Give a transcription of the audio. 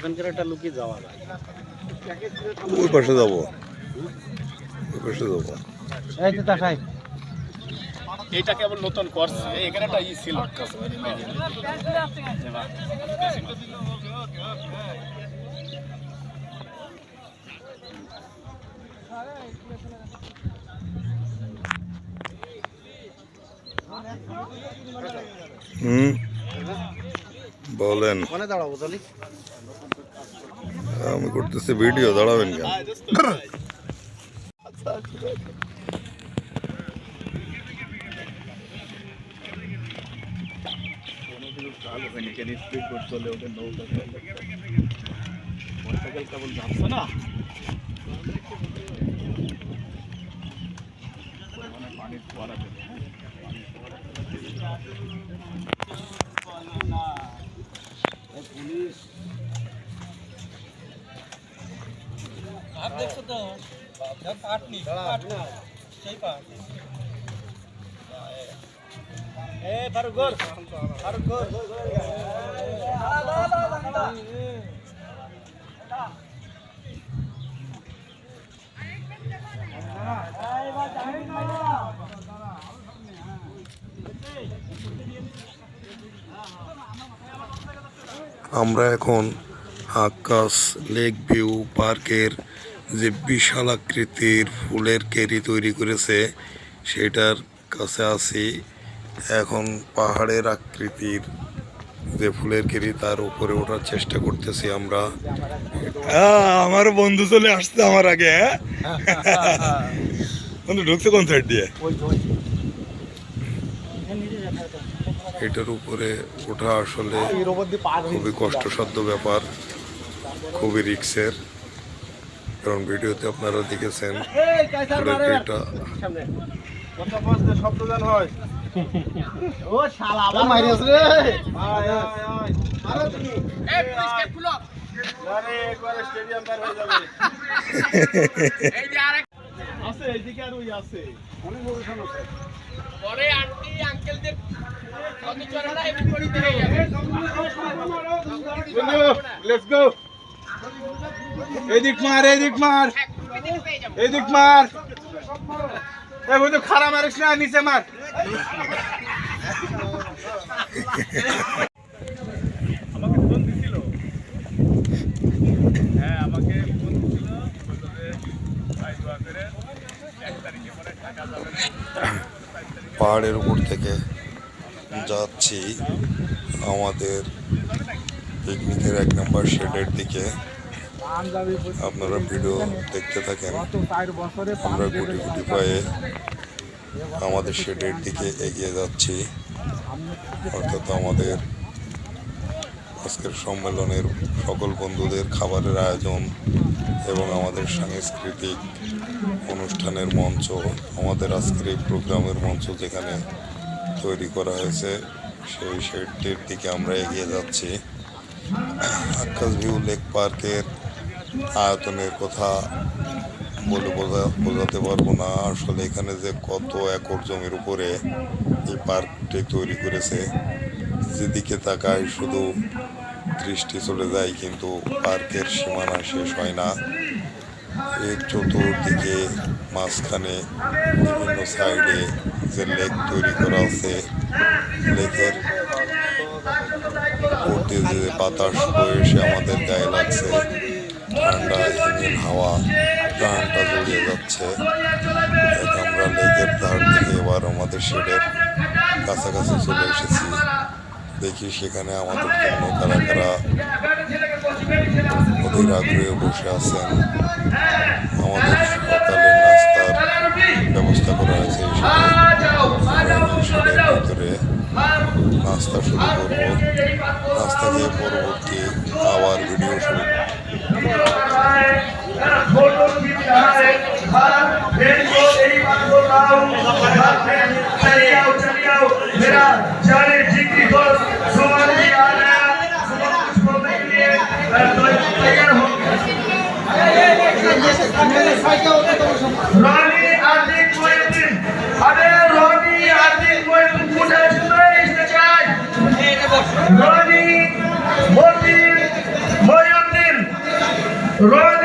ওখানকার একটা লুকে যাওয়া যায়। ওই পাশে যাব। ওই পাশে যাব। এই তো তাসাই এটা কেবল নতুন করছে এখানে একটা ই ছিল। হুম? বলেন ওখানে দাঁড়াবো তাহলে আমি করতেছি ভিডিও দাঁড়াবেন কেন কেবল যাচ্ছে না পানির ফোয়ারা দেবে আমরা এখন আকাশ লেক ভিউ পার্কের যে বিশাল আকৃতির ফুলের কেরি তৈরি করেছে সেটার কাছে আছি। এখন পাহাড়ের আকৃতির যে ফুলের কেরি তার উপরে ওঠার চেষ্টা করতেছি আমরা। আমার বন্ধু চলে আসছে আমার আগে হ্যাঁ? বন্ধু ঢুকছে কোন সাইড দিয়ে? এটার উপরে ওঠা আসলে খুবই কষ্টসাধ্য ব্যাপার খুবই রিক্সের। কারণ ভিডিওতে আপনারা দেখেছেন রে আছে এইদিকে আর ওই আছে। পরে আন্টি আঙ্কেলদের এমনি করে দিয়ে যাবে লেটস গো এদিক মার এদিক মার। এদিক মার। এই বন্ধু খারা মারিস না নিচে মার আমাকে ফোন দিছিল হ্যাঁ আমাকে ফোন দিছিল বলল যে ভাই দোয়া করে এক তারিখে পরে টাকা যাবে না পাহাড়ের উপর থেকে যাচ্ছি আমাদের পিকনিকের এক নম্বর শেডের দিকে। আপনারা ভিডিও দেখতে থাকেন। আমরা গুটি গুটি পায়ে আমাদের শেডের দিকে এগিয়ে যাচ্ছি। অর্থাৎ আমাদের আজকের সম্মেলনের সকল বন্ধুদের খাবারের আয়োজন এবং আমাদের সাংস্কৃতিক অনুষ্ঠানের মঞ্চ, আমাদের আজকের এই প্রোগ্রামের মঞ্চ যেখানে তৈরি করা হয়েছে, সেই শেডটির দিকে আমরা এগিয়ে যাচ্ছি। আকাশ ভিউ লেক পার্কের আয়তনের কথা বলে বোঝা, বোঝাতে পারব না আসলে এখানে যে কত একর জমির উপরে এই পার্কটি তৈরি করেছে। যেদিকে তাকায় শুধু দৃষ্টি চলে যায়, কিন্তু পার্কের সীমানা শেষ হয় না। এর চতুর্দিকে মাঝখানে বিভিন্ন সাইডে যে লেক তৈরি করা আছে, লেকের উপর যে বাতাস বয়ে এসে আমাদের গায়ে লাগছে, ঠান্ডা হিমেল হাওয়া, প্রাণটা জড়িয়ে যাচ্ছে। আমরা লেকের ধার থেকে এবার আমাদের শেডের কাছাকাছি চলে এসেছি। দেখি সেখানে আমাদের জন্য কারা কারা অধীর আগ্রহে বসে আছেন আমাদের সকালের নাস্তার ব্যবস্থা করা হয়েছে এই শেডে শেডের ভিতরে নাস্তা শুরু করব নাস্তা দিয়ে পরবর্তী আবার ভিডিও শুরু मेरा जाने जिक्री दोस्त सुमन जी রনি আদিক মইউদ্দিন আরে রনি আদিক মইউদ্দিন কোথায় চলে আসতে চাই রনি মতি মইউদ্দিন রনি